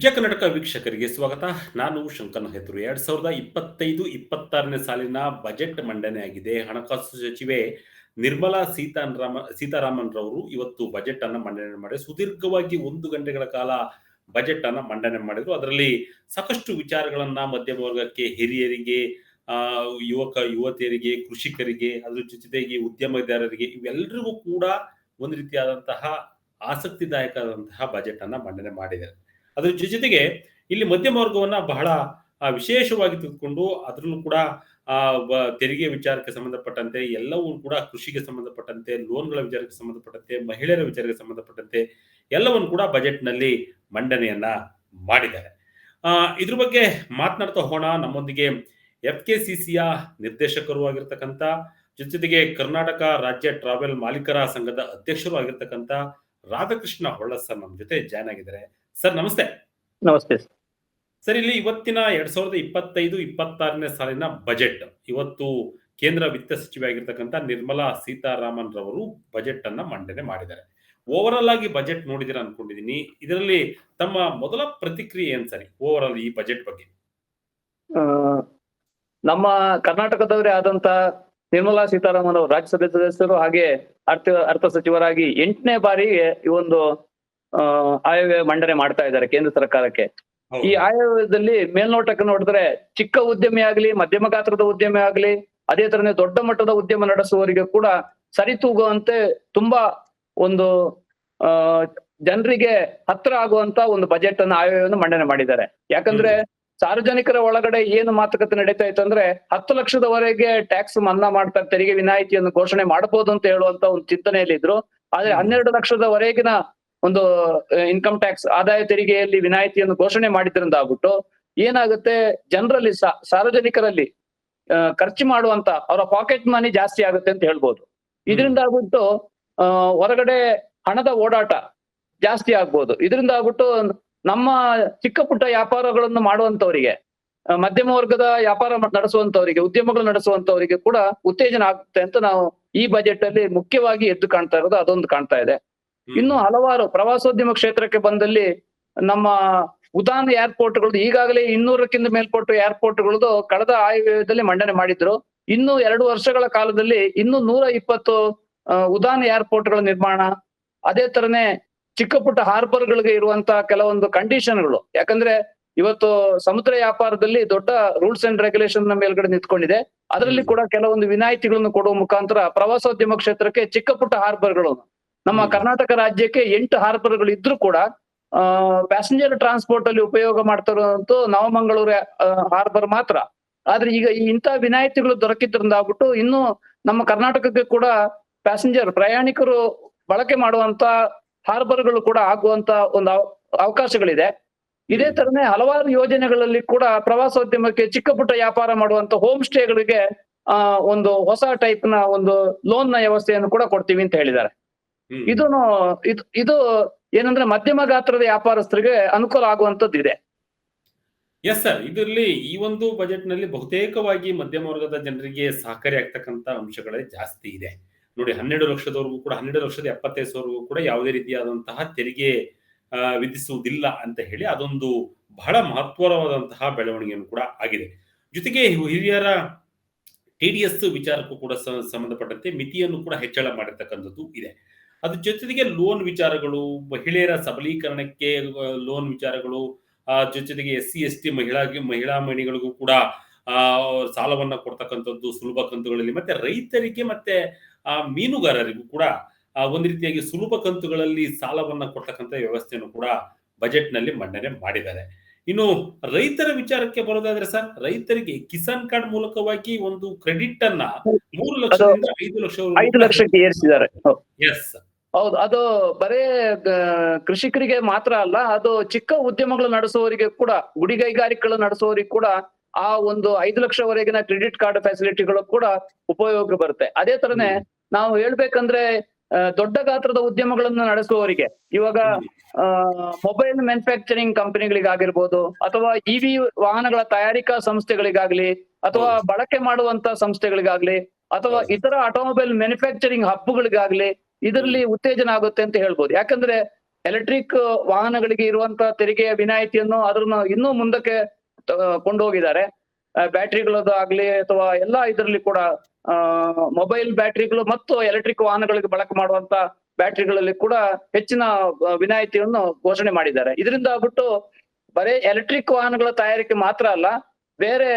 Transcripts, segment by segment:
ವಿಜಯ ಕರ್ನಾಟಕ ವೀಕ್ಷಕರಿಗೆ ಸ್ವಾಗತ. ನಾನು ಶಂಕರ್ ಹೆತರು ಎರಡ್ ಸಾವಿರದ ಇಪ್ಪತ್ತೈದು, ಇಪ್ಪತ್ತಾರನೇ ಸಾಲಿನ ಬಜೆಟ್ ಮಂಡನೆ ಆಗಿದೆ. ಹಣಕಾಸು ಸಚಿವೆ ನಿರ್ಮಲಾ ಸೀತಾರಾಮ ಸೀತಾರಾಮನ್ ರವರು ಇವತ್ತು ಬಜೆಟ್ ಅನ್ನ ಮಂಡನೆ ಮಾಡಿ, ಸುದೀರ್ಘವಾಗಿ ಒಂದು ಗಂಟೆಗಳ ಕಾಲ ಬಜೆಟ್ ಅನ್ನ ಮಂಡನೆ ಮಾಡಿದ್ರು. ಅದರಲ್ಲಿ ಸಾಕಷ್ಟು ವಿಚಾರಗಳನ್ನ ಮಧ್ಯಮ ವರ್ಗಕ್ಕೆ ಹಿರಿಯರಿಗೆ ಯುವಕ, ಯುವತಿಯರಿಗೆ, ಕೃಷಿಕರಿಗೆ, ಅದ್ರ ಜೊತೆಗೆ ಉದ್ಯಮದಾರರಿಗೆ ಇವೆಲ್ಲರಿಗೂ ಕೂಡ ಒಂದು ರೀತಿಯಾದಂತಹ ಆಸಕ್ತಿದಾಯಕವಾದಂತಹ ಬಜೆಟ್ ಅನ್ನ ಮಂಡನೆ ಮಾಡಿದ್ದಾರೆ ಅದ್ರ ಜೊತೆಗೆ ಇಲ್ಲಿ ಮಧ್ಯಮ ವರ್ಗವನ್ನ ಬಹಳ ವಿಶೇಷವಾಗಿ ತೆಗೆದುಕೊಂಡು ಅದರಲ್ಲೂ ಕೂಡ, ಆ ತೆರಿಗೆ ವಿಚಾರಕ್ಕೆ ಸಂಬಂಧಪಟ್ಟಂತೆ, ಎಲ್ಲವೂ ಕೂಡ ಕೃಷಿಗೆ ಸಂಬಂಧಪಟ್ಟಂತೆ, ಲೋನ್ಗಳ ವಿಚಾರಕ್ಕೆ ಸಂಬಂಧಪಟ್ಟಂತೆ, ಮಹಿಳೆಯರ ವಿಚಾರಕ್ಕೆ ಸಂಬಂಧಪಟ್ಟಂತೆ, ಎಲ್ಲವನ್ನು ಕೂಡ ಬಜೆಟ್ನಲ್ಲಿ ಮಂಡನೆಯನ್ನ ಮಾಡಿದ್ದಾರೆ. ಆ, ಇದ್ರ ಬಗ್ಗೆ ಮಾತನಾಡ್ತಾ ಹೋಣ ನಮ್ಮೊಂದಿಗೆ ಎಫ್ ಕೆ ಸಿ ಸಿಯ ನಿರ್ದೇಶಕರು ಆಗಿರ್ತಕ್ಕಂಥ, ಜೊತೆಗೆ ಕರ್ನಾಟಕ ರಾಜ್ಯ ಟ್ರಾವೆಲ್ ಮಾಲೀಕರ ಸಂಘದ ಅಧ್ಯಕ್ಷರು ಆಗಿರ್ತಕ್ಕಂಥ ರಾಧಾಕೃಷ್ಣ ಹೊಳ್ಳ ಸರ್ ನಮ್ಮ ಜೊತೆ ಜಾಯ್ನ್ ಆಗಿದ್ದಾರೆ. ಸರ್ ನಮಸ್ತೆ. ನಮಸ್ತೆ ಸರ್. ಇಲ್ಲಿ ಇವತ್ತಿನ ಎರಡ್ ಸಾವಿರದ ಇಪ್ಪತ್ತೈದು ಇಪ್ಪತ್ತಾರನೇ ಸಾಲಿನ ಬಜೆಟ್. ಇವತ್ತು ಕೇಂದ್ರ ವಿತ್ತ ಸಚಿವೆ ಆಗಿರ್ತಕ್ಕಂಥ ನಿರ್ಮಲಾ ಸೀತಾರಾಮನ್ ರವರು ಬಜೆಟ್ ಅನ್ನ ಮಂಡನೆ ಮಾಡಿದ್ದಾರೆ. ಓವರ್ ಆಲ್ ಆಗಿ ಬಜೆಟ್ ನೋಡಿದಿರ ಅನ್ಕೊಂಡಿದೀನಿ ಇದರಲ್ಲಿ ತಮ್ಮ ಮೊದಲ ಪ್ರತಿಕ್ರಿಯೆ ಏನ್ ಸರಿ ಓವರ್ ಆಲ್ ಈ ಬಜೆಟ್ ಬಗ್ಗೆ? ನಮ್ಮ ಕರ್ನಾಟಕದವರೇ ಆದಂತ ನಿರ್ಮಲಾ ಸೀತಾರಾಮನ್ ಅವರು ರಾಜ್ಯಸಭೆ ಸದಸ್ಯರು ಹಾಗೆ ಅರ್ಥ ಅರ್ಥ ಸಚಿವರಾಗಿ ಎಂಟನೇ ಬಾರಿಗೆ ಈ ಒಂದು ಆಯವ್ಯಯ ಮಂಡನೆ ಮಾಡ್ತಾ ಇದ್ದಾರೆ ಕೇಂದ್ರ ಸರ್ಕಾರಕ್ಕೆ. ಈ ಆಯವ್ಯಯದಲ್ಲಿ ಮೇಲ್ನೋಟಕ್ಕೆ ನೋಡಿದ್ರೆ ಚಿಕ್ಕ ಉದ್ಯಮಿ ಆಗ್ಲಿ ಮಧ್ಯಮ ಗಾತ್ರದ ಉದ್ಯಮಿ ಆಗ್ಲಿ ಅದೇ ತರನೇ ದೊಡ್ಡ ಮಟ್ಟದ ಉದ್ಯಮ ನಡೆಸುವವರಿಗೆ ಕೂಡ ಸರಿತೂಗುವಂತೆ ತುಂಬಾ ಒಂದು ಆ ಜನರಿಗೆ ಹತ್ರ ಆಗುವಂತ ಒಂದು ಬಜೆಟ್ ಅನ್ನು ಆಯವ್ಯವನ್ನು ಮಂಡನೆ ಮಾಡಿದ್ದಾರೆ. ಯಾಕಂದ್ರೆ ಸಾರ್ವಜನಿಕರ ಒಳಗಡೆ ಏನು ಮಾತುಕತೆ ನಡೀತಾ ಇತ್ತು ಅಂದ್ರೆ ಹತ್ತು ಲಕ್ಷದವರೆಗೆ ಟ್ಯಾಕ್ಸ್ ಮನ್ನಾ ಮಾಡ್ತಾರೆ ತೆರಿಗೆ ವಿನಾಯಿತಿಯನ್ನು ಘೋಷಣೆ ಮಾಡಬಹುದು ಅಂತ ಹೇಳುವಂತ ಒಂದು ಚಿಂತನೆಯಲ್ಲಿ ಇದ್ರು. ಆದ್ರೆ. ಹನ್ನೆರಡು ಲಕ್ಷದವರೆಗಿನ ಒಂದು ಇನ್ಕಮ್ ಟ್ಯಾಕ್ಸ್ ಆದಾಯ ತೆರಿಗೆಯಲ್ಲಿ ವಿನಾಯಿತಿಯನ್ನು ಘೋಷಣೆ ಮಾಡಿದ್ರಿಂದ ಆಗ್ಬಿಟ್ಟು ಏನಾಗುತ್ತೆ? ಜನರಲ್ಲಿ ಸಾರ್ವಜನಿಕರಲ್ಲಿ ಖರ್ಚು ಮಾಡುವಂತ ಅವರ ಪಾಕೆಟ್ ಮನಿ ಜಾಸ್ತಿ ಆಗುತ್ತೆ ಅಂತ ಹೇಳ್ಬೋದು. ಇದರಿಂದ ಆಗ್ಬಿಟ್ಟು ಹೊರಗಡೆ ಹಣದ ಓಡಾಟ ಜಾಸ್ತಿ ಆಗ್ಬೋದು. ಇದರಿಂದ ಆಗ್ಬಿಟ್ಟು ನಮ್ಮ ಚಿಕ್ಕ ಪುಟ್ಟ ವ್ಯಾಪಾರಗಳನ್ನು ಮಾಡುವಂತವರಿಗೆ ಮಧ್ಯಮ ವರ್ಗದ ವ್ಯಾಪಾರ ನಡೆಸುವಂತವರಿಗೆ ಉದ್ಯಮಗಳು ನಡೆಸುವಂತವರಿಗೆ ಕೂಡ ಉತ್ತೇಜನ ಆಗುತ್ತೆ ಅಂತ ನಾವು ಈ ಬಜೆಟ್ ಅಲ್ಲಿ ಮುಖ್ಯವಾಗಿ ಎದ್ದು ಕಾಣ್ತಾ ಇರೋದು ಅದೊಂದು ಕಾಣ್ತಾ ಇದೆ. ಇನ್ನು ಹಲವಾರು ಪ್ರವಾಸೋದ್ಯಮ ಕ್ಷೇತ್ರಕ್ಕೆ ಬಂದಲ್ಲಿ ನಮ್ಮ ಉದಾನ ಏರ್ಪೋರ್ಟ್ಗಳು ಈಗಾಗಲೇ ಇನ್ನೂರಕ್ಕಿಂತ ಮೇಲ್ಪಟ್ಟು ಏರ್ಪೋರ್ಟ್ಗಳದ್ದು ಕಳೆದ ಆಯವ್ಯದಲ್ಲಿ ಮಂಡನೆ ಮಾಡಿದ್ರು. ಇನ್ನು ಎರಡು ವರ್ಷಗಳ ಕಾಲದಲ್ಲಿ ಇನ್ನು ನೂರ ಇಪ್ಪತ್ತು ಉದಾನ್ ಏರ್ಪೋರ್ಟ್ಗಳ ನಿರ್ಮಾಣ ಅದೇ ತರನೇ ಚಿಕ್ಕ ಪುಟ್ಟ ಹಾರ್ಬರ್ಗಳಿಗೆ ಇರುವಂತ ಕೆಲವೊಂದು ಕಂಡೀಷನ್ಗಳು. ಯಾಕಂದ್ರೆ ಇವತ್ತು ಸಮುದ್ರ ವ್ಯಾಪಾರದಲ್ಲಿ ದೊಡ್ಡ ರೂಲ್ಸ್ ಅಂಡ್ ರೆಗ್ಯುಲೇಷನ್ನ ಮೇಲ್ಗಡೆ ನಿಂತ್ಕೊಂಡಿದೆ. ಅದರಲ್ಲಿ. ಕೂಡ ಕೆಲವೊಂದು ವಿನಾಯಿತಿಗಳನ್ನು ಕೊಡುವ ಮುಖಾಂತರ ಪ್ರವಾಸೋದ್ಯಮ ಕ್ಷೇತ್ರಕ್ಕೆ ಚಿಕ್ಕ ಪುಟ್ಟ ಹಾರ್ಬರ್ಗಳು ನಮ್ಮ ಕರ್ನಾಟಕ ರಾಜ್ಯಕ್ಕೆ ಎಂಟು ಹಾರ್ಬರ್ಗಳು ಇದ್ರೂ ಕೂಡ ಪ್ಯಾಸೆಂಜರ್ ಟ್ರಾನ್ಸ್ಪೋರ್ಟ್ ಅಲ್ಲಿ ಉಪಯೋಗ ಮಾಡ್ತಾರಂತೂ ನವಮಂಗಳೂರು ಹಾರ್ಬರ್ ಮಾತ್ರ. ಆದ್ರೆ ಈಗ ಈ ಇಂಥ ವಿನಾಯಿತಿಗಳು ದೊರಕಿದ್ರಿಂದ ಆಗ್ಬಿಟ್ಟು ಇನ್ನು ನಮ್ಮ ಕರ್ನಾಟಕಕ್ಕೆ ಕೂಡ ಪ್ಯಾಸೆಂಜರ್ ಪ್ರಯಾಣಿಕರು ಬಳಕೆ ಮಾಡುವಂತ ಹಾರ್ಬರ್ಗಳು ಕೂಡ ಆಗುವಂತ ಒಂದು ಅವ- ಅವಕಾಶಗಳಿದೆ. ಇದೇ ತರನೇ ಹಲವಾರು ಯೋಜನೆಗಳಲ್ಲಿ ಕೂಡ ಪ್ರವಾಸೋದ್ಯಮಕ್ಕೆ ಚಿಕ್ಕ ಪುಟ್ಟ ವ್ಯಾಪಾರ ಮಾಡುವಂತ ಹೋಮ್ ಸ್ಟೇಗಳಿಗೆ ಒಂದು ಹೊಸ ಟೈಪ್ನ ಒಂದು ಲೋನ್ನ ವ್ಯವಸ್ಥೆಯನ್ನು ಕೂಡ ಕೊಡ್ತೀವಿ ಅಂತ ಹೇಳಿದ್ದಾರೆ. ಇದನ್ನು ಇದು ಇದು ಏನಂದ್ರೆ ಮಧ್ಯಮ ಗಾತ್ರದ ವ್ಯಾಪಾರಸ್ಥರಿಗೆ ಅನುಕೂಲ ಆಗುವಂತದ್ದು ಇದೆ. ಎಸ್ ಸರ್ ಇದರಲ್ಲಿ ಈ ಒಂದು ಬಜೆಟ್ನಲ್ಲಿ ಬಹುತೇಕವಾಗಿ ಮಧ್ಯಮ ವರ್ಗದ ಜನರಿಗೆ ಸಹಕಾರಿ ಆಗ್ತಕ್ಕಂತ ಅಂಶಗಳೇ ಜಾಸ್ತಿ ಇದೆ. ನೋಡಿ ಹನ್ನೆರಡು ಲಕ್ಷದವರೆಗೂ ಕೂಡ ಹನ್ನೆರಡು ಲಕ್ಷದ ಎಪ್ಪತ್ತೈದು ಸಾವಿರವರೆಗೂ ಕೂಡ ಯಾವುದೇ ರೀತಿಯಾದಂತಹ ತೆರಿಗೆ ವಿಧಿಸುವುದಿಲ್ಲ ಅಂತ ಹೇಳಿ ಅದೊಂದು ಬಹಳ ಮಹತ್ವರವಾದಂತಹ ಬೆಳವಣಿಗೆಯನ್ನು ಕೂಡ ಆಗಿದೆ. ಜೊತೆಗೆ ಹಿರಿಯರ ಟಿ ಡಿ ಎಸ್ ವಿಚಾರಕ್ಕೂ ಕೂಡ ಸಂಬಂಧಪಟ್ಟಂತೆ ಮಿತಿಯನ್ನು ಕೂಡ ಹೆಚ್ಚಳ ಮಾಡಿರ್ತಕ್ಕಂಥದ್ದು ಇದೆ. ಅದ್ರ ಜೊತೆಗೆ ಲೋನ್ ವಿಚಾರಗಳು ಮಹಿಳೆಯರ ಸಬಲೀಕರಣಕ್ಕೆ ಲೋನ್ ವಿಚಾರಗಳು ಆ ಜೊತೆಗೆ ಎಸ್ ಸಿ ಎಸ್ ಟಿ ಮಹಿಳಾ ಮಹಿಳಾ ಮಣಿಗಳಿಗೂ ಕೂಡ ಆ ಸಾಲವನ್ನ ಕೊಡ್ತಕ್ಕಂಥದ್ದು ಸುಲಭ ಕಂತುಗಳಲ್ಲಿ ಮತ್ತೆ ರೈತರಿಗೆ ಮತ್ತೆ ಆ ಮೀನುಗಾರರಿಗೂ ಕೂಡ ಒಂದು ರೀತಿಯಾಗಿ ಸುಲಭ ಕಂತುಗಳಲ್ಲಿ ಸಾಲವನ್ನ ಕೊಡ್ತಕ್ಕಂಥ ವ್ಯವಸ್ಥೆಯನ್ನು ಕೂಡ ಬಜೆಟ್ನಲ್ಲಿ ಮಂಡನೆ ಮಾಡಿದ್ದಾರೆ. ಇನ್ನು ರೈತರ ವಿಚಾರಕ್ಕೆ ಬರೋದಾದ್ರೆ ಸರ್ ರೈತರಿಗೆ ಕಿಸಾನ್ ಕಾರ್ಡ್ ಮೂಲಕವಾಗಿ ಒಂದು ಕ್ರೆಡಿಟ್ ಅನ್ನ ಮೂರು ಲಕ್ಷದಿಂದ ಐದು ಲಕ್ಷ ಲಕ್ಷಕ್ಕೆ ಏರಿಸಿದ್ದಾರೆ. ಎಸ್ ಹೌದು ಅದು ಬರೇ ಕೃಷಿಕರಿಗೆ ಮಾತ್ರ ಅಲ್ಲ ಅದು ಚಿಕ್ಕ ಉದ್ಯಮಗಳು ನಡೆಸುವವರಿಗೆ ಕೂಡ ಗುಡಿಗೈಗಾರಿಕೆಗಳು ನಡೆಸುವವರಿಗೆ ಕೂಡ ಆ ಒಂದು ಐದು ಲಕ್ಷವರೆಗಿನ ಕ್ರೆಡಿಟ್ ಕಾರ್ಡ್ ಫೆಸಿಲಿಟಿಗಳು ಕೂಡ ಉಪಯೋಗ ಬರುತ್ತೆ. ಅದೇ ತರನೇ ನಾವು ಹೇಳ್ಬೇಕಂದ್ರೆ ದೊಡ್ಡ ಗಾತ್ರದ ಉದ್ಯಮಗಳನ್ನು ನಡೆಸುವವರಿಗೆ. ಇವಾಗ ಮೊಬೈಲ್ ಮ್ಯಾನುಫ್ಯಾಕ್ಚರಿಂಗ್ ಕಂಪನಿಗಳಿಗಾಗಿರ್ಬೋದು ಅಥವಾ ಇವಿ ವಾಹನಗಳ ತಯಾರಿಕಾ ಸಂಸ್ಥೆಗಳಿಗಾಗ್ಲಿ ಅಥವಾ ಬಳಕೆ ಮಾಡುವಂತ ಸಂಸ್ಥೆಗಳಿಗಾಗ್ಲಿ ಅಥವಾ ಇತರ ಆಟೋಮೊಬೈಲ್ ಮ್ಯಾನುಫ್ಯಾಕ್ಚರಿಂಗ್ ಹಬ್ಗಳಿಗಾಗ್ಲಿ ಇದರಲ್ಲಿ ಉತ್ತೇಜನ ಆಗುತ್ತೆ ಅಂತ ಹೇಳ್ಬೋದು. ಯಾಕಂದ್ರೆ ಎಲೆಕ್ಟ್ರಿಕ್ ವಾಹನಗಳಿಗೆ ಇರುವಂತಹ ತೆರಿಗೆಯ ವಿನಾಯಿತಿಯನ್ನು ಅದನ್ನ ಇನ್ನೂ ಮುಂದಕ್ಕೆ ಕೊಂಡೋಗಿದ್ದಾರೆ. ಬ್ಯಾಟ್ರಿಗಳದ್ದು ಆಗ್ಲಿ ಅಥವಾ ಎಲ್ಲಾ ಇದರಲ್ಲಿ ಕೂಡ ಮೊಬೈಲ್ ಬ್ಯಾಟ್ರಿಗಳು ಮತ್ತು ಎಲೆಕ್ಟ್ರಿಕ್ ವಾಹನಗಳಿಗೆ ಬಳಕೆ ಮಾಡುವಂತ ಬ್ಯಾಟ್ರಿಗಳಲ್ಲಿ ಕೂಡ ಹೆಚ್ಚಿನ ವಿನಾಯಿತಿಯನ್ನು ಘೋಷಣೆ ಮಾಡಿದ್ದಾರೆ. ಇದರಿಂದ ಆಗ್ಬಿಟ್ಟು ಬರೀ ಎಲೆಕ್ಟ್ರಿಕ್ ವಾಹನಗಳ ತಯಾರಿಕೆ ಮಾತ್ರ ಅಲ್ಲ ಬೇರೆ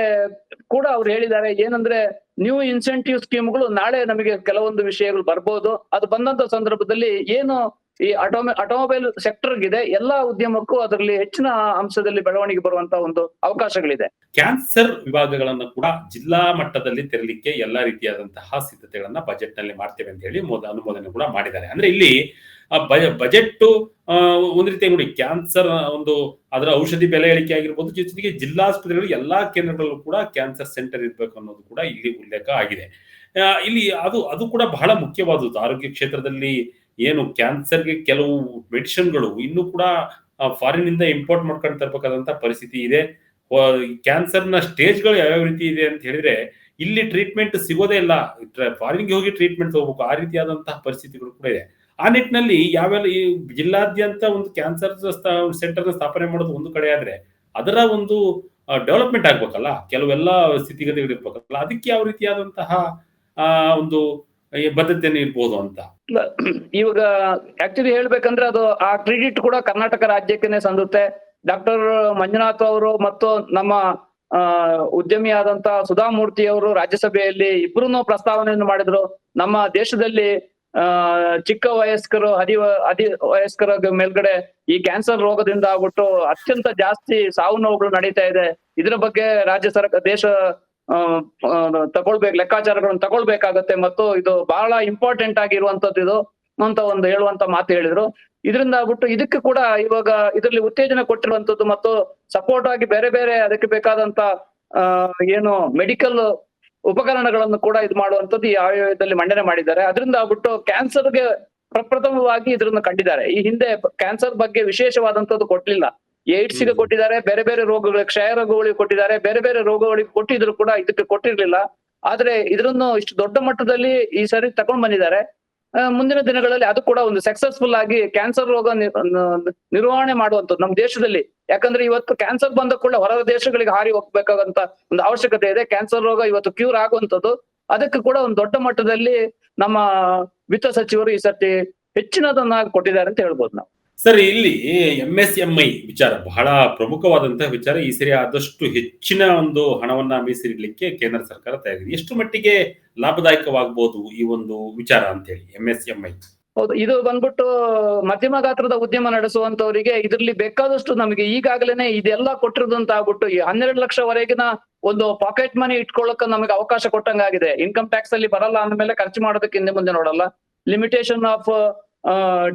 ಕೂಡ ಅವ್ರು ಹೇಳಿದ್ದಾರೆ, ಏನಂದ್ರೆ ನ್ಯೂ ಇನ್ಸೆಂಟಿವ್ ಸ್ಕೀಮ್ಗಳು ನಾಳೆ ನಮಗೆ ಕೆಲವೊಂದು ವಿಷಯಗಳು ಬರ್ಬೋದು. ಅದು ಬಂದಂತ ಸಂದರ್ಭದಲ್ಲಿ ಏನು ಈ ಆಟೋಮೆ ಆಟೋಮೊಬೈಲ್ ಸೆಕ್ಟರ್ಗಿದೆ ಎಲ್ಲಾ ಉದ್ಯಮಕ್ಕೂ ಅದರಲ್ಲಿ ಹೆಚ್ಚಿನ ಅಂಶದಲ್ಲಿ ಬೆಳವಣಿಗೆ ಬರುವಂತ ಒಂದು ಅವಕಾಶಗಳಿದೆ. ಕ್ಯಾನ್ಸರ್ ವಿಭಾಗಗಳನ್ನು ಕೂಡ ಜಿಲ್ಲಾ ಮಟ್ಟದಲ್ಲಿ ತೆರಲಿಕ್ಕೆ ಎಲ್ಲಾ ರೀತಿಯಾದಂತಹ ಸಿದ್ಧತೆಗಳನ್ನ ಬಜೆಟ್ನಲ್ಲಿ ಮಾಡ್ತೇವೆ ಅಂತ ಹೇಳಿ ಮೊದ, ಅನುಮೋದನೆ ಕೂಡ ಮಾಡಿದ್ದಾರೆ. ಅಂದ್ರೆ ಇಲ್ಲಿ ಬಜೆಟ್ ಒಂದು ರೀತಿ ನೋಡಿ, ಕ್ಯಾನ್ಸರ್ ಒಂದು ಅದರ ಔಷಧಿ ಬೆಲೆ ಇಳಿಕೆ ಆಗಿರ್ಬೋದು, ಜೊತೆಗೆ ಜಿಲ್ಲಾಸ್ಪತ್ರೆಗಳು ಎಲ್ಲಾ ಕೇಂದ್ರಗಳಲ್ಲೂ ಕೂಡ ಕ್ಯಾನ್ಸರ್ ಸೆಂಟರ್ ಇರಬೇಕು ಅನ್ನೋದು ಕೂಡ ಇಲ್ಲಿ ಉಲ್ಲೇಖ ಆಗಿದೆ. ಇಲ್ಲಿ ಅದು ಅದು ಕೂಡ ಬಹಳ ಮುಖ್ಯವಾದದ್ದು. ಆರೋಗ್ಯ ಕ್ಷೇತ್ರದಲ್ಲಿ ಏನು ಕ್ಯಾನ್ಸರ್ಗೆ ಕೆಲವು ಮೆಡಿಸಿನ್ಗಳು ಇನ್ನೂ ಕೂಡ ಫಾರಿನ್ ಇಂದ ಇಂಪೋರ್ಟ್ ಮಾಡ್ಕೊಂಡು ತರಬೇಕಾದಂತ ಪರಿಸ್ಥಿತಿ ಇದೆ. ಕ್ಯಾನ್ಸರ್ನ ಸ್ಟೇಜ್ಗಳು ಯಾವ್ಯಾವ ರೀತಿ ಇದೆ ಅಂತ ಹೇಳಿದ್ರೆ, ಇಲ್ಲಿ ಟ್ರೀಟ್ಮೆಂಟ್ ಸಿಗೋದೇ ಇಲ್ಲ. ಫಾರಿನ್ಗೆ ಹೋಗಿ ಟ್ರೀಟ್ಮೆಂಟ್ ತಗೋಬೇಕು. ಆ ರೀತಿಯಾದಂತಹ ಪರಿಸ್ಥಿತಿಗಳು ಕೂಡ ಇದೆ. ಆ ನಿಟ್ಟಿನಲ್ಲಿ ಯಾವೆಲ್ಲ ಈ ಜಿಲ್ಲಾದ್ಯಂತ ಒಂದು ಕ್ಯಾನ್ಸರ್ ಸೆಂಟರ್ ಸ್ಥಾಪನೆ ಮಾಡೋದು ಒಂದು ಕಡೆ ಆದ್ರೆ ಅದರ ಒಂದು ಡೆವಲಪ್ಮೆಂಟ್ ಆಗ್ಬೇಕಲ್ಲ? ಕೆಲವೆಲ್ಲ ಸ್ಥಿತಿಗತಿಗಳು ಇರ್ಬೇಕಲ್ಲ? ಅದಕ್ಕೆ ಯಾವ ರೀತಿಯಾದಂತಹ ಒಂದು ಬದ್ಧತೆಯನ್ನು ಇರ್ಬೋದು ಅಂತ? ಇವಾಗ ಆಕ್ಚುಲಿ ಹೇಳ್ಬೇಕಂದ್ರೆ ಅದು ಆ ಕ್ರೆಡಿಟ್ ಕೂಡ ಕರ್ನಾಟಕ ರಾಜ್ಯಕ್ಕೆ ಸಂದುತ್ತೆ. ಡಾಕ್ಟರ್ ಮಂಜುನಾಥ್ ಅವರು ಮತ್ತು ನಮ್ಮ ಉದ್ಯಮಿಯಾದಂತಹ ಸುಧಾಮೂರ್ತಿ ಅವರು ರಾಜ್ಯಸಭೆಯಲ್ಲಿ ಇಬ್ರು ಪ್ರಸ್ತಾವನೆಯನ್ನು ಮಾಡಿದ್ರು. ನಮ್ಮ ದೇಶದಲ್ಲಿ ಚಿಕ್ಕ ವಯಸ್ಕರು ಹದಿ ಅಧಿ ವಯಸ್ಕರ ಮೇಲ್ಗಡೆ ಈ ಕ್ಯಾನ್ಸರ್ ರೋಗದಿಂದ ಆಗ್ಬಿಟ್ಟು ಅತ್ಯಂತ ಜಾಸ್ತಿ ಸಾವು ನೋವುಗಳು ನಡೀತಾ ಇದೆ. ಇದ್ರ ಬಗ್ಗೆ ರಾಜ್ಯ ಸರ್ಕಾರ ದೇಶ ತಗೊಳ್ಬೇಕು, ಲೆಕ್ಕಾಚಾರಗಳನ್ನು ತಗೊಳ್ಬೇಕಾಗತ್ತೆ ಮತ್ತು ಇದು ಬಹಳ ಇಂಪಾರ್ಟೆಂಟ್ ಆಗಿರುವಂತದ್ದು ಇದು ಅಂತ ಒಂದು ಹೇಳುವಂತ ಮಾತು ಹೇಳಿದ್ರು. ಇದರಿಂದ ಆಗ್ಬಿಟ್ಟು ಇದಕ್ಕೆ ಕೂಡ ಇವಾಗ ಇದರಲ್ಲಿ ಉತ್ತೇಜನ ಕೊಟ್ಟಿರುವಂತದ್ದು ಮತ್ತು ಸಪೋರ್ಟ್ ಆಗಿ ಬೇರೆ ಬೇರೆ ಅದಕ್ಕೆ ಬೇಕಾದಂತ ಏನು ಮೆಡಿಕಲ್ ಉಪಕರಣಗಳನ್ನು ಕೂಡ ಇದು ಮಾಡುವಂತದ್ದು ಈ ಆಯವ್ಯಯದಲ್ಲಿ ಮಂಡನೆ ಮಾಡಿದ್ದಾರೆ. ಅದರಿಂದ ಬಿಟ್ಟು ಕ್ಯಾನ್ಸರ್ಗೆ ಪ್ರಪ್ರಥಮವಾಗಿ ಇದನ್ನ ಕಂಡಿದ್ದಾರೆ. ಈ ಹಿಂದೆ ಕ್ಯಾನ್ಸರ್ ಬಗ್ಗೆ ವಿಶೇಷವಾದಂತದ್ದು ಕೊಟ್ಟಿಲ್ಲ. ಏಡ್ಸ್ಗೆ ಕೊಟ್ಟಿದ್ದಾರೆ ಬೇರೆ ಬೇರೆ ರೋಗಗಳಿಗೆ ಕ್ಷಯ ರೋಗಗಳಿಗೆ ಕೊಟ್ಟಿದ್ದಾರೆ ಬೇರೆ ಬೇರೆ ರೋಗಗಳಿಗೆ ಕೊಟ್ಟಿದ್ರು ಕೂಡ ಇದಕ್ಕೆ ಕೊಟ್ಟಿರ್ಲಿಲ್ಲ. ಆದ್ರೆ ಇದರನ್ನು ಇಷ್ಟು ದೊಡ್ಡ ಮಟ್ಟದಲ್ಲಿ ಈ ಸರಿ ತಕೊಂಡ್ ಬಂದಿದ್ದಾರೆ. ಮುಂದಿನ ದಿನಗಳಲ್ಲಿ ಅದು ಕೂಡ ಒಂದು ಸಕ್ಸಸ್ಫುಲ್ ಆಗಿ ಕ್ಯಾನ್ಸರ್ ರೋಗ ನಿರ್ವಹಣೆ ಮಾಡುವಂಥದ್ದು ನಮ್ಮ ದೇಶದಲ್ಲಿ. ಯಾಕಂದ್ರೆ ಇವತ್ತು ಕ್ಯಾನ್ಸರ್ ಬಂದ ಕೂಡ ಹೊರ ದೇಶಗಳಿಗೆ ಹಾರಿ ಹೋಗ್ಬೇಕಾಗಂತ ಒಂದು ಅವಶ್ಯಕತೆ ಇದೆ. ಕ್ಯಾನ್ಸರ್ ರೋಗ ಇವತ್ತು ಕ್ಯೂರ್ ಆಗುವಂತದ್ದು ಅದಕ್ಕೆ ಕೂಡ ಒಂದು ದೊಡ್ಡ ಮಟ್ಟದಲ್ಲಿ ನಮ್ಮ ವಿತ್ತ ಸಚಿವರು ಈ ಸರ್ತಿ ಹೆಚ್ಚಿನದನ್ನ ಕೊಟ್ಟಿದ್ದಾರೆ ಅಂತ ಹೇಳ್ಬೋದು ನಾವು. ಸರ್, ಇಲ್ಲಿ ಎಂ ಎಸ್ ಎಂ ಐ ವಿಚಾರ ಬಹಳ ಪ್ರಮುಖವಾದಂತಹ ವಿಚಾರ. ಈ ಸರಿ ಆದಷ್ಟು ಹೆಚ್ಚಿನ ಒಂದು ಹಣವನ್ನ ಮೀಸಲಿಡ್ಲಿಕ್ಕೆ ಕೇಂದ್ರ ಸರ್ಕಾರ ತಯಾರಿದೆ. ಎಷ್ಟು ಮಟ್ಟಿಗೆ ಲಾಭದಾಯಕವಾಗಬಹುದು ಈ ಒಂದು ವಿಚಾರ ಅಂತ ಹೇಳಿ ಎಂ ಎಸ್ ಎಂ ಐ ಹೌದು ಇದು ಬಂದ್ಬಿಟ್ಟು ಮಧ್ಯಮ ಗಾತ್ರದ ಉದ್ಯಮ ನಡೆಸುವಂತವರಿಗೆ ಇದರಲ್ಲಿ ಬೇಕಾದಷ್ಟು ನಮಗೆ ಈಗಾಗಲೇ ಇದೆಲ್ಲ ಕೊಟ್ಟಿರೋದು ಅಂತ ಆಗ್ಬಿಟ್ಟು ಈ ಹನ್ನೆರಡು ಲಕ್ಷವರೆಗಿನ ಒಂದು ಪಾಕೆಟ್ ಮನಿ ಇಟ್ಕೊಳ್ಳೋಕೆ ನಮಗೆ ಅವಕಾಶ ಕೊಟ್ಟಂಗಾಗಿದೆ. ಇನ್ಕಮ್ ಟ್ಯಾಕ್ಸ್ ಅಲ್ಲಿ ಬರಲ್ಲ ಅಂದ್ಮೇಲೆ ಖರ್ಚು ಮಾಡೋದಕ್ಕೆ ಹಿಂದೆ ಮುಂದೆ ನೋಡಲ್ಲ. Limitation of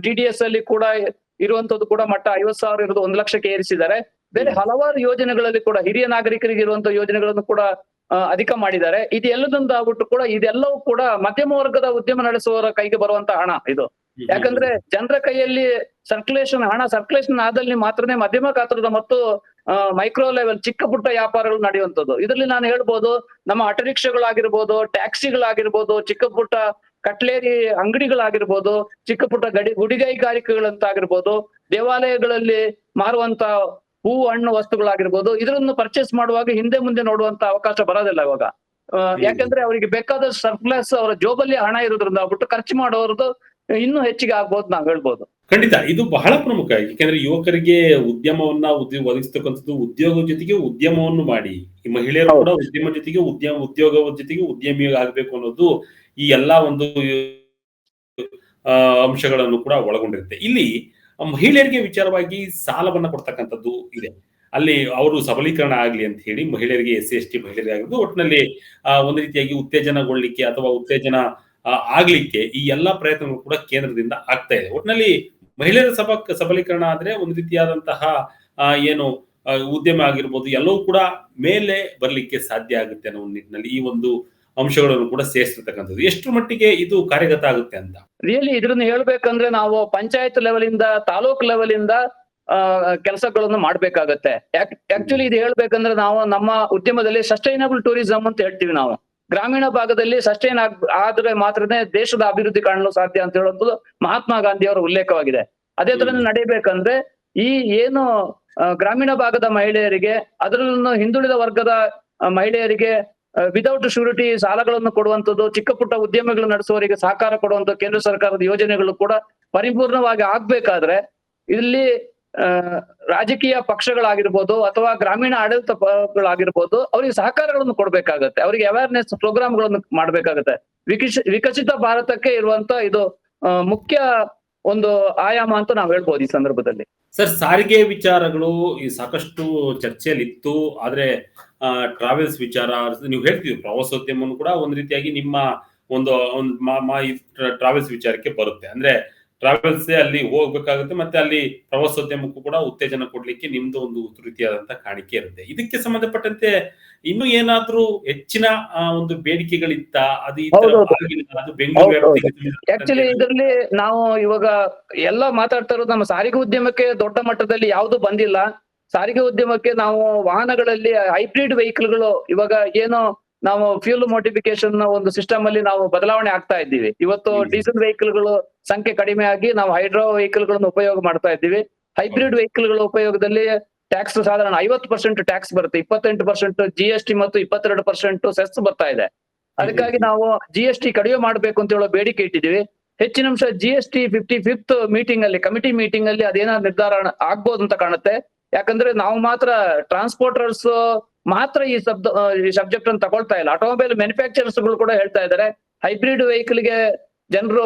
D D S ಅಲ್ಲಿ ಕೂಡ ಇರುವಂತದ್ದು ಕೂಡ ಮಟ್ಟ ಐವತ್ ಸಾವಿರ ಇರೋದು ಒಂದು ಲಕ್ಷಕ್ಕೆ ಏರಿಸಿದ್ದಾರೆ. ಬೇರೆ ಹಲವಾರು ಯೋಜನೆಗಳಲ್ಲಿ ಕೂಡ ಹಿರಿಯ ನಾಗರಿಕರಿಗೆ ಇರುವಂತ ಯೋಜನೆಗಳನ್ನು ಕೂಡ ಅಧಿಕ ಮಾಡಿದ್ದಾರೆ. ಇದು ಆಗ್ಬಿಟ್ಟು ಕೂಡ ಇದೆಲ್ಲವೂ ಕೂಡ ಮಧ್ಯಮ ವರ್ಗದ ಉದ್ಯಮ ನಡೆಸುವವರ ಕೈಗೆ ಬರುವಂತ ಹಣ ಇದು. ಯಾಕಂದ್ರೆ ಜನರ ಕೈಯಲ್ಲಿ ಸರ್ಕ್ಯುಲೇಷನ್ ಹಣ ಸರ್ಕ್ಯುಲೇಷನ್ ಆದಲ್ಲಿ ಮಾತ್ರನೇ ಮಧ್ಯಮ ಗಾತ್ರದ ಮತ್ತು ಮೈಕ್ರೋ ಲೆವೆಲ್ ಚಿಕ್ಕ ಪುಟ್ಟ ವ್ಯಾಪಾರಗಳು ನಡೆಯುವಂತದ್ದು ಇದರಲ್ಲಿ ನಾನು ಹೇಳ್ಬೋದು ನಮ್ಮ ಆಟೋ ರಿಕ್ಷಾಗಳಾಗಿರ್ಬೋದು ಟ್ಯಾಕ್ಸಿಗಳಾಗಿರ್ಬೋದು ಚಿಕ್ಕ ಪುಟ್ಟ ಕಟ್ಲೇರಿ ಅಂಗಡಿಗಳಾಗಿರ್ಬೋದು ಚಿಕ್ಕ ಪುಟ್ಟ ಗಡಿ ಗುಡಿಗೈಗಾರಿಕೆಗಳಂತಾಗಿರ್ಬೋದು ದೇವಾಲಯಗಳಲ್ಲಿ ಮಾರುವಂತ ಹೂ ಹಣ್ಣು ವಸ್ತುಗಳಾಗಿರ್ಬೋದು ಇದರನ್ನು ಪರ್ಚೇಸ್ ಮಾಡುವಾಗ ಹಿಂದೆ ಮುಂದೆ ನೋಡುವಂತ ಅವಕಾಶ ಬರೋದಿಲ್ಲ ಇವಾಗ. ಯಾಕಂದ್ರೆ ಅವರಿಗೆ ಬೇಕಾದ ಸರ್ಪ್ಲಸ್ ಅವರ ಜೋಬಲ್ಲಿ ಹಣ ಇರೋದ್ರಿಂದ ಆಗ್ಬಿಟ್ಟು ಖರ್ಚು ಮಾಡೋರದ್ದು ಇನ್ನೂ ಹೆಚ್ಚಿಗೆ ಆಗ್ಬೋದು ನಾವು ಹೇಳ್ಬೋದು. ಖಂಡಿತ ಇದು ಬಹಳ ಪ್ರಮುಖ. ಯಾಕೆಂದ್ರೆ ಯುವಕರಿಗೆ ಉದ್ಯಮವನ್ನ ಉದ್ಯ ಒದಗಿಸ್ತಕ್ಕಂಥದ್ದು ಉದ್ಯೋಗದ ಜೊತೆಗೆ ಉದ್ಯಮವನ್ನು ಮಾಡಿ. ಈ ಮಹಿಳೆಯರು ಕೂಡ ಉದ್ಯಮ ಜೊತೆಗೆ ಉದ್ಯಮ ಉದ್ಯೋಗದ ಜೊತೆಗೆ ಉದ್ಯಮಿ ಆಗ್ಬೇಕು ಅನ್ನೋದು ಈ ಎಲ್ಲಾ ಒಂದು ಅಂಶಗಳನ್ನು ಕೂಡ ಒಳಗೊಂಡಿರುತ್ತೆ. ಇಲ್ಲಿ ಮಹಿಳೆಯರಿಗೆ ವಿಚಾರವಾಗಿ ಸಾಲವನ್ನ ಕೊಡ್ತಕ್ಕಂಥದ್ದು ಇದೆ. ಅಲ್ಲಿ ಅವರು ಸಬಲೀಕರಣ ಆಗ್ಲಿ ಅಂತ ಹೇಳಿ ಮಹಿಳೆಯರಿಗೆ ಎಸ್ ಸಿ, ಎಸ್ ಟಿ ಮಹಿಳೆಯರಿಗೆ ಒಟ್ಟಿನಲ್ಲಿ ಒಂದು ರೀತಿಯಾಗಿ ಉತ್ತೇಜನಗೊಳ್ಳಿಕ್ಕೆ ಅಥವಾ ಉತ್ತೇಜನ ಆಗ್ಲಿಕ್ಕೆ ಈ ಎಲ್ಲಾ ಪ್ರಯತ್ನಗಳು ಕೂಡ ಕೇಂದ್ರದಿಂದ ಆಗ್ತಾ ಇದೆ. ಒಟ್ಟಿನಲ್ಲಿ ಮಹಿಳೆಯರ ಸಬ, ಸಬಲೀಕರಣ ಆದ್ರೆ ಒಂದು ರೀತಿಯಾದಂತಹ ಏನು ಉದ್ಯಮ ಆಗಿರ್ಬೋದು ಎಲ್ಲವೂ ಕೂಡ ಮೇಲೆ ಬರ್ಲಿಕ್ಕೆ ಸಾಧ್ಯ ಆಗುತ್ತೆ ಅನ್ನೋ ನಿಟ್ಟಿನಲ್ಲಿ ಈ ಒಂದು ಅಂಶಗಳನ್ನು ಕೂಡ ಸೇರಿಸಿರ್ತಕ್ಕಂಥದ್ದು. ಎಷ್ಟು ಮಟ್ಟಿಗೆ ಇದು ಕಾರ್ಯಗತ ಆಗುತ್ತೆ ಅಂತ? ರಿಯಲಿ ಇದ್ರನ್ನ ಹೇಳ್ಬೇಕಂದ್ರೆ ನಾವು ಪಂಚಾಯತ್ ಲೆವೆಲ್ ಇಂದ ತಾಲೂಕ್ ಲೆವೆಲ್ ಇಂದ ಕೆಲಸಗಳನ್ನು ಮಾಡ್ಬೇಕಾಗತ್ತೆ. ಆಕ್ಚುಲಿ ಇದು ಹೇಳ್ಬೇಕಂದ್ರೆ ನಾವು ನಮ್ಮ ಉದ್ಯಮದಲ್ಲಿ ಸಸ್ಟೈನಬಲ್ ಟೂರಿಸಂ ಅಂತ ಹೇಳ್ತೀವಿ ನಾವು. ಗ್ರಾಮೀಣ ಭಾಗದಲ್ಲಿ ಸಸ್ಟೈನ್ ಆಗ್ ಆದ್ರೆ ಮಾತ್ರನೇ ದೇಶದ ಅಭಿವೃದ್ಧಿ ಕಾಣಲು ಸಾಧ್ಯ ಅಂತ ಹೇಳುವಂಥದ್ದು ಮಹಾತ್ಮ ಗಾಂಧಿ ಅವರ ಉಲ್ಲೇಖವಾಗಿದೆ. ಅದೇ ತರ. ನಡೀಬೇಕಂದ್ರೆ ಈ ಏನು ಗ್ರಾಮೀಣ ಭಾಗದ ಮಹಿಳೆಯರಿಗೆ ಅದರಲ್ಲೂ ಹಿಂದುಳಿದ ವರ್ಗದ ಮಹಿಳೆಯರಿಗೆ ವಿದೌಟ್ ಶ್ಯೂರಿಟಿ ಸಾಲಗಳನ್ನು ಕೊಡುವಂತದ್ದು ಚಿಕ್ಕ ಪುಟ್ಟ ಉದ್ಯಮಗಳು ನಡೆಸುವವರಿಗೆ ಸಹಕಾರ ಕೊಡುವಂತ ಕೇಂದ್ರ ಸರ್ಕಾರದ ಯೋಜನೆಗಳು ಕೂಡ ಪರಿಪೂರ್ಣವಾಗಿ ಆಗ್ಬೇಕಾದ್ರೆ ಇಲ್ಲಿ ರಾಜಕೀಯ ಪಕ್ಷಗಳಾಗಿರ್ಬೋದು ಅಥವಾ ಗ್ರಾಮೀಣ ಆಡಳಿತ ಗಳಾಗಿರ್ಬೋದು ಅವರಿಗೆ ಸಹಕಾರಗಳನ್ನು ಕೊಡ್ಬೇಕಾಗತ್ತೆ. ಅವರಿಗೆ ಅವೇರ್ನೆಸ್ ಪ್ರೋಗ್ರಾಮ್ಗಳನ್ನು ಮಾಡ್ಬೇಕಾಗತ್ತೆ. ವಿಕಸ ವಿಕಸಿತ ಭಾರತಕ್ಕೆ ಇರುವಂತ ಇದು ಮುಖ್ಯ ಒಂದು ಆಯಾಮ ಅಂತ ನಾವು ಹೇಳ್ಬೋದು ಈ ಸಂದರ್ಭದಲ್ಲಿ. ಸರ್, ಸಾರಿಗೆ ವಿಚಾರಗಳು ಈ ಸಾಕಷ್ಟು ಚರ್ಚೆಯಲ್ಲಿ ಇತ್ತು ಆದ್ರೆ ಟ್ರಾವೆಲ್ಸ್ ವಿಚಾರ ನೀವು ಹೇಳ್ತೀವಿ ಪ್ರವಾಸೋದ್ಯಮನು ಕೂಡ ಒಂದ್ ರೀತಿಯಾಗಿ ನಿಮ್ಮ ಒಂದು ಒಂದು ಟ್ರಾವೆಲ್ಸ್ ವಿಚಾರಕ್ಕೆ ಬರುತ್ತೆ. ಅಂದ್ರೆ ಟ್ರಾವೆಲ್ಸ್ ಅಲ್ಲಿ ಹೋಗ್ಬೇಕಾಗುತ್ತೆ ಮತ್ತೆ ಅಲ್ಲಿ ಪ್ರವಾಸೋದ್ಯಮಕ್ಕೂ ಕೂಡ ಉತ್ತೇಜನ ಕೊಡ್ಲಿಕ್ಕೆ ನಿಮ್ದು ಒಂದು ರೀತಿಯಾದಂತಹ ಕಾಣಿಕೆ ಇರುತ್ತೆ. ಇದಕ್ಕೆ ಸಂಬಂಧಪಟ್ಟಂತೆ ಇನ್ನು ಏನಾದ್ರೂ ಹೆಚ್ಚಿನ ಒಂದು ಬೇಡಿಕೆಗಳಿತ್ತ ಅದು ಬೆಂಗಳೂರು. ಆಕ್ಚುಲಿ ಇದರಲ್ಲಿ ನಾವು ಇವಾಗ ಎಲ್ಲ ಮಾತಾಡ್ತಾ ಇರೋದು ನಮ್ಮ ಸಾರಿಗೆ ಉದ್ಯಮಕ್ಕೆ ದೊಡ್ಡ ಮಟ್ಟದಲ್ಲಿ ಯಾವುದು ಬಂದಿಲ್ಲ. ಸಾರಿಗೆ ಉದ್ಯಮಕ್ಕೆ ನಾವು ವಾಹನಗಳಲ್ಲಿ ಹೈಬ್ರಿಡ್ ವೆಹಿಕಲ್ಗಳು ಇವಾಗ ಏನೋ ನಾವು ಫ್ಯೂಲ್ ಮೋಟಿಫಿಕೇಶನ್ ಒಂದು ಸಿಸ್ಟಮ್ ಅಲ್ಲಿ ನಾವು ಬದಲಾವಣೆ ಆಗ್ತಾ ಇದ್ದೀವಿ. ಇವತ್ತು ಡೀಸೆಲ್ ಡೀಸೆಲ್ ವೆಹಿಕಲ್ಗಳು ಸಂಖ್ಯೆ ಕಡಿಮೆ ಆಗಿ ನಾವು ಹೈಡ್ರೋ ವೆಹಿಕಲ್ಗಳನ್ನು ಉಪಯೋಗ ಮಾಡ್ತಾ ಇದ್ದೀವಿ. ಹೈಬ್ರಿಡ್ ವೆಹಿಕಲ್ಗಳ ಉಪಯೋಗದಲ್ಲಿ ಟ್ಯಾಕ್ಸ್ ಸಾಧಾರಣ ಐವತ್ತು ಪರ್ಸೆಂಟ್ ಟ್ಯಾಕ್ಸ್ ಬರುತ್ತೆ. ಇಪ್ಪತ್ತೆಂಟು ಪರ್ಸೆಂಟ್ ಜಿ ಎಸ್ ಟಿ ಮತ್ತು ಇಪ್ಪತ್ತೆರಡು ಪರ್ಸೆಂಟ್ ಸೆಸ್ ಬರ್ತಾ ಇದೆ. ಅದಕ್ಕಾಗಿ ನಾವು ಜಿ ಎಸ್ ಟಿ ಕಡಿಮೆ ಮಾಡಬೇಕು ಅಂತ ಹೇಳೋ ಬೇಡಿಕೆ ಇಟ್ಟಿದ್ದೀವಿ. ಹೆಚ್ಚಿನ ಅಂಶ G S T fifty fifth meeting ಅಲ್ಲಿ ಕಮಿಟಿ ಮೀಟಿಂಗ್ ಅಲ್ಲಿ ಅದೇನಾದ್ರು ನಿರ್ಧಾರ ಆಗ್ಬೋದು ಅಂತ ಕಾಣುತ್ತೆ. ಯಾಕಂದ್ರೆ ನಾವು ಮಾತ್ರ ಟ್ರಾನ್ಸ್ಪೋರ್ಟರ್ಸ್ ಮಾತ್ರ ಈ ಸಬ್ ಈ ಸಬ್ಜೆಕ್ಟ್ ಅನ್ನು ತಗೊಳ್ತಾ ಇಲ್ಲ. ಆಟೋಮೊಬೈಲ್ ಮ್ಯಾನುಫ್ಯಾಕ್ಚರರ್ಸ್ಗಳು ಕೂಡ ಹೇಳ್ತಾ ಇದ್ದಾರೆ ಹೈಬ್ರಿಡ್ ವೆಹಿಕಲ್ಗೆ ಜನರು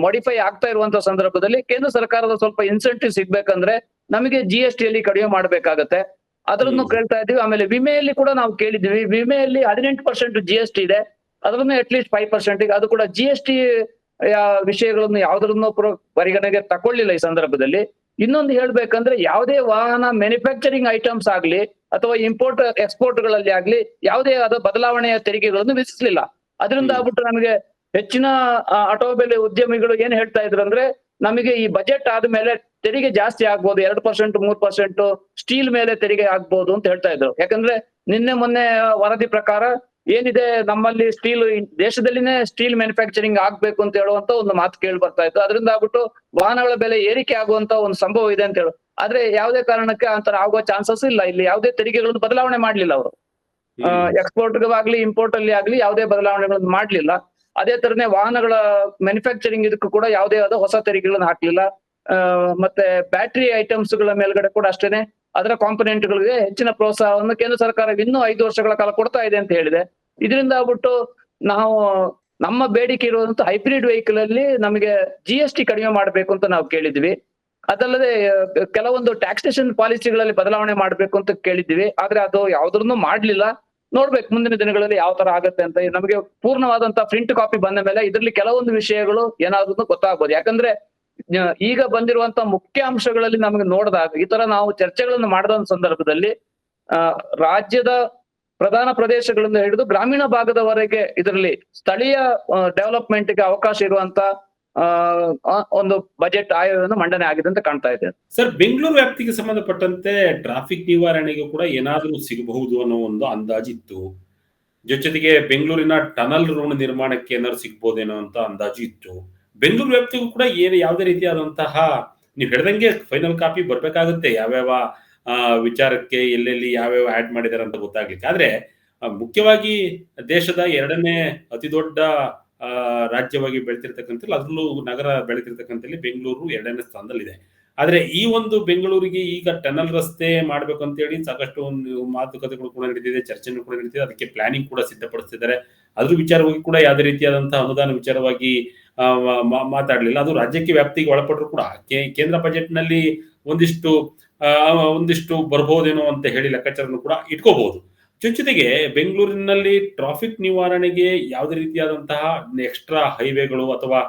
ಮಾಡಿಫೈ ಆಗ್ತಾ ಇರುವಂತ ಸಂದರ್ಭದಲ್ಲಿ ಕೇಂದ್ರ ಸರ್ಕಾರದ ಸ್ವಲ್ಪ ಇನ್ಸೆಂಟಿವ್ ಸಿಗ್ಬೇಕಂದ್ರೆ ನಮಗೆ ಜಿ ಎಸ್ ಟಿ ಅಲ್ಲಿ ಕಡಿಮೆ ಮಾಡಬೇಕಾಗತ್ತೆ. ಅದರನ್ನು. ಕೇಳ್ತಾ ಇದೀವಿ ಆಮೇಲೆ ವಿಮೆಯಲ್ಲಿ ಕೂಡ ನಾವು ಕೇಳಿದ್ವಿ ವಿಮೆಯಲ್ಲಿ ಹದಿನೆಂಟು ಪರ್ಸೆಂಟ್ ಜಿ ಎಸ್ ಟಿ ಇದೆ. ಅದರನ್ನು ಅಟ್ಲೀಸ್ಟ್ ಫೈವ್ ಪರ್ಸೆಂಟ್ ಅದು ಕೂಡ ಜಿ ಎಸ್ ಟಿ ವಿಷಯಗಳನ್ನು ಯಾವ್ದರನ್ನು ಪುರ- ಪರಿಗಣನೆಗೆ ತಕೊಳ್ಳಿಲ್ಲ ಈ ಸಂದರ್ಭದಲ್ಲಿ. ಇನ್ನೊಂದು ಹೇಳ್ಬೇಕಂದ್ರೆ ಯಾವುದೇ ವಾಹನ ಮ್ಯಾನುಫ್ಯಾಕ್ಚರಿಂಗ್ ಐಟಮ್ಸ್ ಆಗ್ಲಿ ಅಥವಾ ಇಂಪೋರ್ಟ್ ಎಕ್ಸ್ಪೋರ್ಟ್ಗಳಲ್ಲಿ ಆಗ್ಲಿ ಯಾವುದೇ ಆದ ಬದಲಾವಣೆಯ ತೆರಿಗೆಗಳನ್ನು ವಿಧಿಸಲಿಲ್ಲ ಅದರಿಂದ. ಆಗ್ಬಿಟ್ಟು ನಮಗೆ ಹೆಚ್ಚಿನ ಆಟೋಮೊಬೈಲ್ ಉದ್ಯಮಿಗಳು ಏನ್ ಹೇಳ್ತಾ ಇದ್ರು ಅಂದ್ರೆ ನಮಗೆ ಈ ಬಜೆಟ್ ಆದ್ಮೇಲೆ ತೆರಿಗೆ ಜಾಸ್ತಿ ಆಗ್ಬೋದು ಎರಡು ಪರ್ಸೆಂಟ್ ಮೂರ್ ಪರ್ಸೆಂಟ್ ಸ್ಟೀಲ್ ಮೇಲೆ ತೆರಿಗೆ ಆಗ್ಬೋದು ಅಂತ ಹೇಳ್ತಾ ಇದ್ರು ಯಾಕಂದ್ರೆ ನಿನ್ನೆ ಮೊನ್ನೆ ವರದಿ ಪ್ರಕಾರ ಏನಿದೆ ನಮ್ಮಲ್ಲಿ ಸ್ಟೀಲ್ ದೇಶದಲ್ಲಿನೇ ಸ್ಟೀಲ್ ಮ್ಯಾನುಫ್ಯಾಕ್ಚರಿಂಗ್ ಆಗ್ಬೇಕು ಅಂತ ಹೇಳುವಂತ ಒಂದು ಮಾತು ಕೇಳಿ ಬರ್ತಾ ಇತ್ತು. ಅದರಿಂದ ಆಗ್ಬಿಟ್ಟು ವಾಹನಗಳ ಬೆಲೆ ಏರಿಕೆ ಆಗುವಂತ ಒಂದು ಸಂಭವ ಇದೆ ಅಂತ ಹೇಳು. ಆದ್ರೆ ಯಾವುದೇ ಕಾರಣಕ್ಕೆ ಆತರ ಆಗುವ ಚಾನ್ಸಸ್ ಇಲ್ಲ. ಇಲ್ಲಿ ಯಾವುದೇ ತೆರಿಗೆಗಳನ್ನು ಬದಲಾವಣೆ ಮಾಡ್ಲಿಲ್ಲ ಅವರು. ಎಕ್ಸ್ಪೋರ್ಟ್ ಆಗ್ಲಿ ಇಂಪೋರ್ಟ್ ಅಲ್ಲಿ ಆಗ್ಲಿ ಯಾವುದೇ ಬದಲಾವಣೆಗಳನ್ನು ಮಾಡ್ಲಿಲ್ಲ. ಅದೇ ತರನೇ ವಾಹನಗಳ ಮ್ಯಾನುಫ್ಯಾಕ್ಚರಿಂಗ್ ಇದಕ್ಕೂ ಕೂಡ ಯಾವುದೇ ಆದ ಹೊಸ ತೆರಿಗೆಗಳನ್ನು ಹಾಕ್ಲಿಲ್ಲ. ಮತ್ತೆ ಬ್ಯಾಟರಿ ಐಟಮ್ಸ್ಗಳ ಮೇಲ್ಗಡೆ ಕೂಡ ಅಷ್ಟೇನೆ ಅದರ ಕಾಂಪೊನೆಂಟ್ಗಳಿಗೆ ಹೆಚ್ಚಿನ ಪ್ರೋತ್ಸಾಹವನ್ನು ಕೇಂದ್ರ ಸರ್ಕಾರ ಇನ್ನೂ ಐದು ವರ್ಷಗಳ ಕಾಲ ಕೊಡ್ತಾ ಇದೆ ಅಂತ ಹೇಳಿದೆ. ಇದರಿಂದ ಆಗ್ಬಿಟ್ಟು ನಾವು ನಮ್ಮ ಬೇಡಿಕೆ ಇರುವಂತ ಹೈಬ್ರಿಡ್ ವೆಹಿಕಲ್ ಅಲ್ಲಿ ನಮಗೆ ಜಿ ಎಸ್ ಟಿ ಕಡಿಮೆ ಮಾಡಬೇಕು ಅಂತ ನಾವು ಕೇಳಿದ್ವಿ. ಅದಲ್ಲದೆ ಕೆಲವೊಂದು ಟ್ಯಾಕ್ಸೇಷನ್ ಪಾಲಿಸಿಗಳಲ್ಲಿ ಬದಲಾವಣೆ ಮಾಡಬೇಕು ಅಂತ ಕೇಳಿದ್ವಿ. ಆದ್ರೆ ಅದು ಯಾವ್ದನ್ನು ಮಾಡ್ಲಿಲ್ಲ. ನೋಡ್ಬೇಕು ಮುಂದಿನ ದಿನಗಳಲ್ಲಿ ಯಾವ ತರ ಆಗುತ್ತೆ ಅಂತ. ನಮಗೆ ಪೂರ್ಣವಾದಂತಹ ಪ್ರಿಂಟ್ ಕಾಪಿ ಬಂದ ಮೇಲೆ ಇದರಲ್ಲಿ ಕೆಲವೊಂದು ವಿಷಯಗಳು ಏನಾದ್ರು ಗೊತ್ತಾಗ್ಬೋದು. ಯಾಕಂದ್ರೆ ಈಗ ಬಂದಿರುವಂತ ಮುಖ್ಯ ಅಂಶಗಳಲ್ಲಿ ನಮಗೆ ನೋಡಿದಾಗ, ಈ ತರ ನಾವು ಚರ್ಚೆಗಳನ್ನು ಮಾಡಿದ ಸಂದರ್ಭದಲ್ಲಿ ರಾಜ್ಯದ ಪ್ರಧಾನ ಪ್ರದೇಶಗಳಿಂದ ಹಿಡಿದು ಗ್ರಾಮೀಣ ಭಾಗದವರೆಗೆ ಇದರಲ್ಲಿ ಸ್ಥಳೀಯ ಡೆವಲಪ್ಮೆಂಟ್ಗೆ ಅವಕಾಶ ಇರುವಂತ ಒಂದು ಬಜೆಟ್ ಆಯೋಗವನ್ನು ಮಂಡನೆ ಆಗಿದೆ ಅಂತ ಕಾಣ್ತಾ ಇದೆ. ಸರ್, ಬೆಂಗಳೂರು ವ್ಯಾಪ್ತಿಗೆ ಸಂಬಂಧಪಟ್ಟಂತೆ ಟ್ರಾಫಿಕ್ ನಿವಾರಣೆಗೆ ಕೂಡ ಏನಾದರೂ ಸಿಗಬಹುದು ಅನ್ನೋ ಒಂದು ಅಂದಾಜಿತ್ತು. ಜೊತೆಗೆ ಬೆಂಗಳೂರಿನ ಟನಲ್ ರೋಡ್ ನಿರ್ಮಾಣಕ್ಕೆ ಏನಾದ್ರು ಸಿಗ್ಬೋದೇನೋ ಅಂತ ಅಂದಾಜು ಇತ್ತು. ಬೆಂಗಳೂರು ವ್ಯಾಪ್ತಿಗೂ ಕೂಡ ಏನು ಯಾವುದೇ ರೀತಿಯಾದಂತಹ ನೀವು ಹೇಳ್ದಂಗೆ ಫೈನಲ್ ಕಾಪಿ ಬರ್ಬೇಕಾಗುತ್ತೆ ಯಾವ್ಯಾವ ವಿಚಾರಕ್ಕೆ, ಎಲ್ಲೆಲ್ಲಿ ಯಾವ್ಯಾವ ಆಡ್ ಮಾಡಿದ್ದಾರೆ ಅಂತ ಗೊತ್ತಾಗ್ಲಿಕ್ಕೆ. ಆದ್ರೆ ಮುಖ್ಯವಾಗಿ ದೇಶದ ಎರಡನೇ ಅತಿ ದೊಡ್ಡ ರಾಜ್ಯವಾಗಿ ಬೆಳೆತಿರ್ತಕ್ಕಂಥಲ್ಲಿ ಅದರಲ್ಲೂ ನಗರ ಬೆಳೆತಿರ್ತಕ್ಕಂಥಲ್ಲಿ ಬೆಂಗಳೂರು ಎರಡನೇ ಸ್ಥಾನದಲ್ಲಿದೆ. ಆದ್ರೆ ಈ ಒಂದು ಬೆಂಗಳೂರಿಗೆ ಈಗ ಟನಲ್ ರಸ್ತೆ ಮಾಡ್ಬೇಕು ಅಂತೇಳಿ ಸಾಕಷ್ಟು ಒಂದು ಮಾತುಕತೆಗಳು ಕೂಡ ನಡೀತಿದೆ, ಚರ್ಚೆನೂ ಕೂಡ ನಡೀತಿದೆ. ಅದಕ್ಕೆ ಪ್ಲಾನಿಂಗ್ ಕೂಡ ಸಿದ್ಧಪಡಿಸ್ತಿದ್ದಾರೆ. ಅದ್ರ ವಿಚಾರವಾಗಿ ಕೂಡ ಯಾವುದೇ ರೀತಿಯಾದಂತಹ ಅನುದಾನ ವಿಚಾರವಾಗಿ ಮಾತಾಡಲಿಲ್ಲ. ಅದು ರಾಜ್ಯಕ್ಕೆ ವ್ಯಾಪ್ತಿಗೆ ಒಳಪಟ್ಟರು ಕೂಡ ಕೇಂದ್ರ ಬಜೆಟ್ನಲ್ಲಿ ಒಂದಿಷ್ಟು ಒಂದಿಷ್ಟು ಬರ್ಬೋದೇನೋ ಅಂತ ಹೇಳಿ ಲೆಕ್ಕಾಚಾರನು ಕೂಡ ಇಟ್ಕೋಬಹುದು. ಜೊತೆಗೆ ಬೆಂಗಳೂರಿನಲ್ಲಿ ಟ್ರಾಫಿಕ್ ನಿವಾರಣೆಗೆ ಯಾವುದೇ ರೀತಿಯಾದಂತಹ ಎಕ್ಸ್ಟ್ರಾ ಹೈವೇಗಳು ಅಥವಾ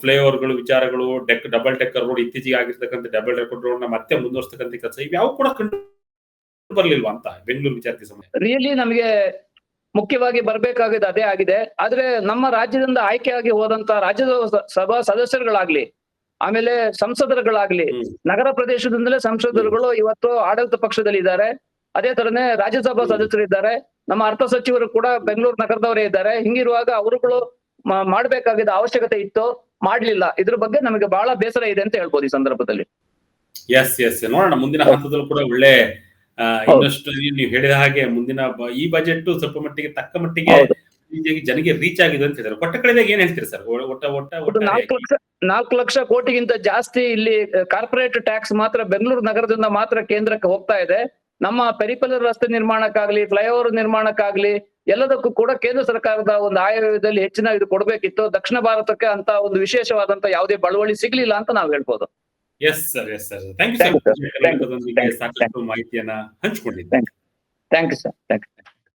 ಫ್ಲೈಓವರ್ಗಳು, ವಿಚಾರಗಳು, ಡೆಕ್, ಡಬಲ್ ಡೆಕ್ಕರ್ ರೋಡ್ ಇತ್ತೀಚೆಗೆ ಆಗಿರ್ತಕ್ಕಂಥ ಡಬಲ್ ಡೆಕ್ಕರ್ ರೋಡ್ನ ಮತ್ತೆ ಮುಂದುವರಿಸತಕ್ಕಂಥ ಕೆಲಸ ಇವ್ಯಾವ ಕೂಡ ಕಂಡು ಬರ್ಲಿಲ್ವಾ ಅಂತ ಬೆಂಗಳೂರು ವಿಚಾರಕ್ಕೆ ಸಂಬಂಧ ರಿಯಲಿ ನಮಗೆ ಮುಖ್ಯವಾಗಿ ಬರ್ಬೇಕಾಗಿದ್ದು ಅದೇ ಆಗಿದೆ. ಆದ್ರೆ ನಮ್ಮ ರಾಜ್ಯದಿಂದ ಆಯ್ಕೆಯಾಗಿ ಹೋದಂತ ರಾಜ್ಯದ ಸಭಾ ಸದಸ್ಯರುಗಳಾಗ್ಲಿ ಆಮೇಲೆ ಸಂಸದರುಗಳಾಗ್ಲಿ ನಗರ ಪ್ರದೇಶದಿಂದಲೇ ಸಂಸದರುಗಳು ಇವತ್ತು ಆಡಳಿತ ಪಕ್ಷದಲ್ಲಿ ಇದ್ದಾರೆ. ಅದೇ ತರನೇ ರಾಜ್ಯಸಭಾ. ಸದಸ್ಯರು ಇದ್ದಾರೆ. ನಮ್ಮ ಅರ್ಥ ಸಚಿವರು ಕೂಡ ಬೆಂಗಳೂರು ನಗರದವರೇ ಇದ್ದಾರೆ. ಹಿಂಗಿರುವಾಗ ಅವರುಗಳು ಮಾಡಬೇಕಾಗಿದ್ದ ಅವಶ್ಯಕತೆ ಇತ್ತು. ಮಾಡ್ಲಿಲ್ಲ. ಇದ್ರ ಬಗ್ಗೆ ನಮಗೆ ಬಹಳ ಬೇಸರ ಇದೆ ಅಂತ ಹೇಳ್ಬೋದು ಈ ಸಂದರ್ಭದಲ್ಲಿ. ಎಸ್ ಎಸ್ ನೋಡೋಣ ಮುಂದಿನ ಹಂತದಲ್ಲೂ ಕೂಡ ಒಳ್ಳೆ ಇನ್ನಷ್ಟು ನೀವು ಹೇಳಿದ ಹಾಗೆ ಮುಂದಿನ ಈ ಬಜೆಟ್ ಸ್ವಲ್ಪ ಮಟ್ಟಿಗೆ ತಕ್ಕ ಮಟ್ಟಿಗೆ ಜನಗೆ ರೀಚ್ ಆಗಿದೆ ಅಂತ ಹೇಳಿದ್ರೆ. ಕೊಟ್ಟ ಕಡೆದಾಗ ಏನ್ ಹೇಳ್ತೀರಿ ಸರ್ ಒಟ್ಟ ಒಟ್ಟ ನಾಲ್ಕು ಲಕ್ಷ ನಾಲ್ಕು ಲಕ್ಷ ಕೋಟಿಗಿಂತ ಜಾಸ್ತಿ ಇಲ್ಲಿ ಕಾರ್ಪೊರೇಟ್ ಟ್ಯಾಕ್ಸ್ ಮಾತ್ರ ಬೆಂಗಳೂರು ನಗರದಿಂದ ಮಾತ್ರ ಕೇಂದ್ರಕ್ಕೆ ಹೋಗ್ತಾ ಇದೆ. ನಮ್ಮ ಪೆರಿಪಲರ್ ರಸ್ತೆ ನಿರ್ಮಾಣಕ್ಕಾಗ್ಲಿ ಫ್ಲೈಓವರ್ ನಿರ್ಮಾಣಕ್ಕಾಗ್ಲಿ ಎಲ್ಲದಕ್ಕೂ ಕೂಡ ಕೇಂದ್ರ ಸರ್ಕಾರದ ಒಂದು ಆಯವ್ಯದಲ್ಲಿ ಹೆಚ್ಚಿನ ಇದು ಕೊಡ್ಬೇಕಿತ್ತು. ದಕ್ಷಿಣ ಭಾರತಕ್ಕೆ ಅಂತ ಒಂದು ವಿಶೇಷವಾದಂತ ಯಾವುದೇ ಬಳುವಳಿ ಸಿಗ್ಲಿಲ್ಲ ಅಂತ ನಾವು ಹೇಳ್ಬೋದು. Yes sir yes sir thank you Thank you, sir. ಸಾಕಷ್ಟು ಮಾಹಿತಿಯನ್ನ ಹಂಚಿಕೊಂಡಿದ್ದೆ thank you sir thank you